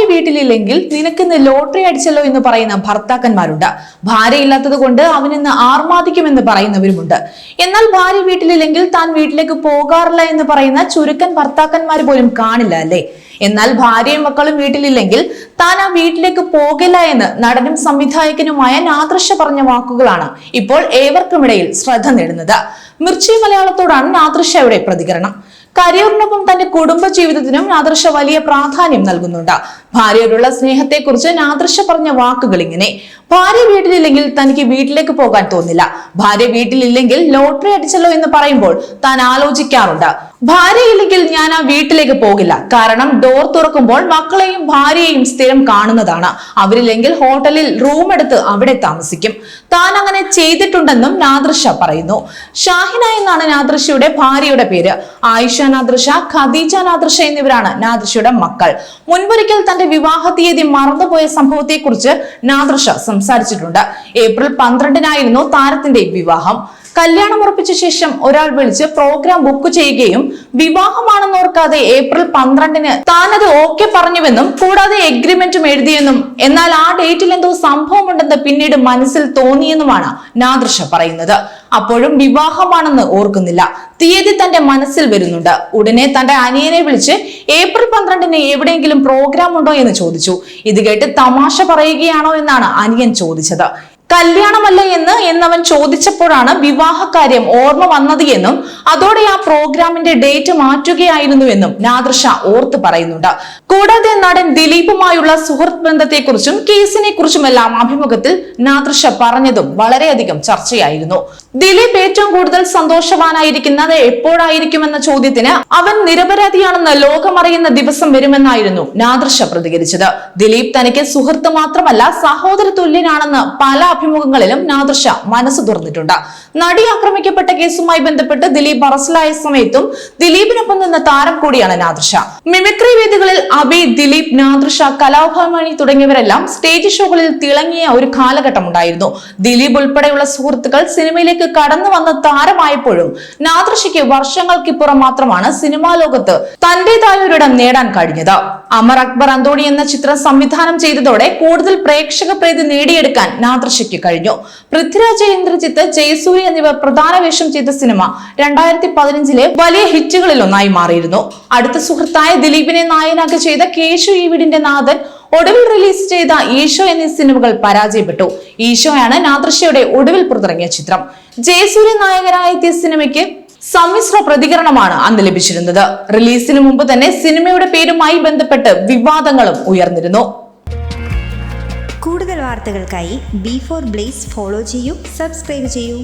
ഭാര്യ വീട്ടിലില്ലെങ്കിൽ നിനക്കിന്ന് ലോട്ടറി അടിച്ചല്ലോ എന്ന് പറയുന്ന ഭർത്താക്കന്മാരുണ്ട്. ഭാര്യ ഇല്ലാത്തത് കൊണ്ട് അവനിന്ന് ആർമാദിക്കുമെന്ന് പറയുന്നവരുമുണ്ട്. എന്നാൽ ഭാര്യ വീട്ടിലില്ലെങ്കിൽ താൻ വീട്ടിലേക്ക് പോകാറില്ല എന്ന് പറയുന്ന ചുരുക്കൻ ഭർത്താക്കന്മാർ പോലും കാണില്ല അല്ലേ? എന്നാൽ ഭാര്യയും മക്കളും വീട്ടിലില്ലെങ്കിൽ താൻ ആ വീട്ടിലേക്ക് പോകില്ല എന്ന് നടനും സംവിധായകനുമായ നാദൃശ പറഞ്ഞ വാക്കുകളാണ് ഇപ്പോൾ ഏവർക്കുമിടയിൽ ശ്രദ്ധ നേടുന്നത്. മിർച്ചി മലയാളത്തോടാണ് നാദൃശയുടെ പ്രതികരണം. കരിയറിനൊപ്പം തന്റെ കുടുംബ ജീവിതത്തിനും നാദൃശ വലിയ പ്രാധാന്യം നൽകുന്നുണ്ട്. ഭാര്യയോടുള്ള സ്നേഹത്തെക്കുറിച്ച് നാദൃശ പറഞ്ഞ വാക്കുകൾ ഇങ്ങനെ. ഭാര്യ വീട്ടിലില്ലെങ്കിൽ തനിക്ക് വീട്ടിലേക്ക് പോകാൻ തോന്നില്ല. ഭാര്യ വീട്ടിലില്ലെങ്കിൽ ലോട്ടറി അടിച്ചല്ലോ എന്ന് പറയുമ്പോൾ താൻ ആലോചിക്കാറുണ്ട്. ഭാര്യ ഇല്ലെങ്കിൽ ഞാൻ ആ വീട്ടിലേക്ക് പോകില്ല. കാരണം ഡോർ തുറക്കുമ്പോൾ മക്കളെയും ഭാര്യയെയും സ്ഥിരം കാണുന്നതാണ്. അവരില്ലെങ്കിൽ ഹോട്ടലിൽ റൂം എടുത്ത് അവിടെ താമസിക്കും. താൻ അങ്ങനെ ചെയ്തിട്ടുണ്ടെന്നും നാദൃശ പറയുന്നു. ഷാഹിന എന്നാണ് നാദൃശയുടെ ഭാര്യയുടെ പേര്. ആയിഷ നാദൃശ ഖദീജ നാദൃശ എന്നിവരാണ് നാദൃശയുടെ മക്കൾ. മുൻപൊരിക്കൽ തന്റെ വിവാഹ തീയതി മറന്നുപോയ സംഭവത്തെക്കുറിച്ച് നാദർഷ സംസാരിച്ചിട്ടുണ്ട്. ഏപ്രിൽ പന്ത്രണ്ടിനായിരുന്നു താരത്തിന്റെ വിവാഹം. കല്യാണം ഉറപ്പിച്ച ശേഷം ഒരാൾ വിളിച്ച് പ്രോഗ്രാം ബുക്ക് ചെയ്യുകയും വിവാഹമാണെന്ന് ഓർക്കാതെ ഏപ്രിൽ പന്ത്രണ്ടിന് താനത് ഓക്കെ പറഞ്ഞുവെന്നും കൂടാതെ എഗ്രിമെന്റും എഴുതിയെന്നും എന്നാൽ ആ ഡേറ്റിൽ എന്തോ സംഭവമുണ്ടെന്ന് പിന്നീട് മനസ്സിൽ തോന്നിയെന്നുമാണ് നാദൃശ പറയുന്നത്. അപ്പോഴും വിവാഹമാണെന്ന് ഓർക്കുന്നില്ല. തീയതി തന്റെ മനസ്സിൽ വരുന്നുണ്ട്. ഉടനെ തന്റെ അനിയനെ വിളിച്ച് ഏപ്രിൽ പന്ത്രണ്ടിന് എവിടെയെങ്കിലും പ്രോഗ്രാം ഉണ്ടോ എന്ന് ചോദിച്ചു. ഇത് കേട്ട് തമാശ പറയുകയാണോ എന്നാണ് അനിയൻ ചോദിച്ചത്. കല്യാണമല്ല എന്ന് എന്നവൻ ചോദിച്ചപ്പോഴാണ് വിവാഹകാര്യം ഓർമ്മ വന്നത് എന്നും അതോടെ ആ പ്രോഗ്രാമിന്റെ ഡേറ്റ് മാറ്റുകയായിരുന്നു എന്നും നാദൃഷ ഓർത്ത് പറയുന്നുണ്ട്. കൂടാതെ നടൻ ദിലീപുമായുള്ള സുഹൃത്ത് ബന്ധത്തെക്കുറിച്ചും കേസിനെ കുറിച്ചുമെല്ലാം അഭിമുഖത്തിൽ നാദൃഷ പറഞ്ഞതും വളരെയധികം ചർച്ചയായിരുന്നു. ദിലീപ് ഏറ്റവും കൂടുതൽ സന്തോഷവാനായിരിക്കുന്നത് എപ്പോഴായിരിക്കുമെന്ന ചോദ്യത്തിന് അവൻ നിരപരാധിയാണെന്ന് ലോകമറിയുന്ന ദിവസം വരുമെന്നായിരുന്നു നാദൃശ പ്രതികരിച്ചത്. ദിലീപ് തനിക്ക് സുഹൃത്ത് മാത്രമല്ല സഹോദര തുല്യനാണെന്ന് പല അഭിമുഖങ്ങളിലും നാദൃശ മനസ്സ് തുറന്നിട്ടുണ്ട്. നടി ആക്രമിക്കപ്പെട്ട കേസുമായി ബന്ധപ്പെട്ട് ദിലീപ് അറസ്റ്റിലായ സമയത്തും ദിലീപിനൊപ്പം നിന്ന താരം കൂടിയാണ് നാദൃശ മിമിക്രി വേദികളിൽ അബി ദിലീപ് നാദൃശ കലാഭാമണി തുടങ്ങിയവരെല്ലാം സ്റ്റേജ് ഷോകളിൽ തിളങ്ങിയ ഒരു കാലഘട്ടം ഉണ്ടായിരുന്നു ദിലീപ് ഉൾപ്പെടെയുള്ള സുഹൃത്തുക്കൾ സിനിമയിലേക്ക് കടന്നു വന്ന താരമായപ്പോഴും നാദൃശയ്ക്ക് വർഷങ്ങൾക്കിപ്പുറം മാത്രമാണ് സിനിമാ ലോകത്ത് തന്റേതായ ഒരിടം നേടാൻ കഴിഞ്ഞത്. അമർ അക്ബർ അന്തോണി എന്ന ചിത്രം സംവിധാനം ചെയ്തതോടെ കൂടുതൽ പ്രേക്ഷക പ്രീതി നേടിയെടുക്കാൻ നാദൃശയ്ക്ക് കഴിഞ്ഞു. പൃഥ്വിരാജ് ഇന്ദ്രജിത്ത് ജയസൂരി എന്നിവർ പ്രധാന വേഷം ചെയ്ത സിനിമ രണ്ടായിരത്തി പതിനഞ്ചിലെ വലിയ ഹിറ്റുകളിൽ ഒന്നായി മാറിയിരുന്നു. അടുത്ത സുഹൃത്തായ ദിലീപിനെ നായനാക്കി ചെയ്ത കേശു ഈ വീടിന്റെ നാഥൻ ഒടുവിൽ റിലീസ് ചെയ്ത ഈശോ എന്നീ സിനിമകൾ പരാജയപ്പെട്ടു. ഈശോയാണ് നാദൃശ്യയുടെ ഒടുവിൽ പുറത്തിറങ്ങിയ ചിത്രം. ജയസൂര്യ നായകരായ സിനിമയ്ക്ക് സമ്മിശ്ര പ്രതികരണമാണ് അന്ന് ലഭിച്ചിരുന്നത്. റിലീസിന് മുമ്പ് തന്നെ സിനിമയുടെ പേരുമായി ബന്ധപ്പെട്ട് വിവാദങ്ങളും ഉയർന്നിരുന്നു. കൂടുതൽ വാർത്തകൾക്കായി ബി ഫോർ ബ്ലേസ് ഫോളോ ചെയ്യൂ സബ്സ്ക്രൈബ് ചെയ്യൂ.